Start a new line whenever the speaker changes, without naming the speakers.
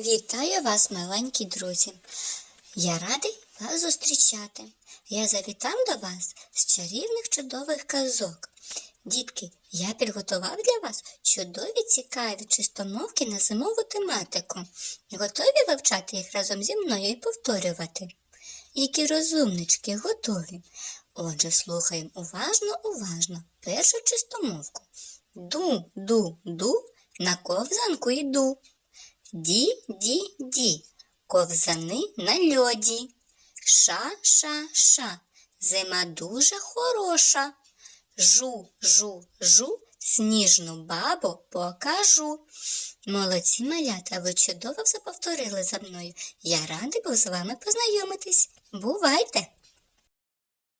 Вітаю вас, маленькі друзі. Я радий вас зустрічати. Я завітав до вас з чарівних чудових казок. Дітки, я підготував для вас чудові цікаві чистомовки на зимову тематику. Готові вивчати їх разом зі мною і повторювати? Які розумнички готові. Отже, слухаємо уважно, уважно першу чистомовку. Ду, ду, ду, на ковзанку йду. Ді, ді, ді, ковзани на льоді. Ша, ша, ша, зима дуже хороша. Жу, жу, жу, сніжну бабу покажу. Молодці малята, ви чудово все повторили за мною. Я радий був з вами познайомитись. Бувайте!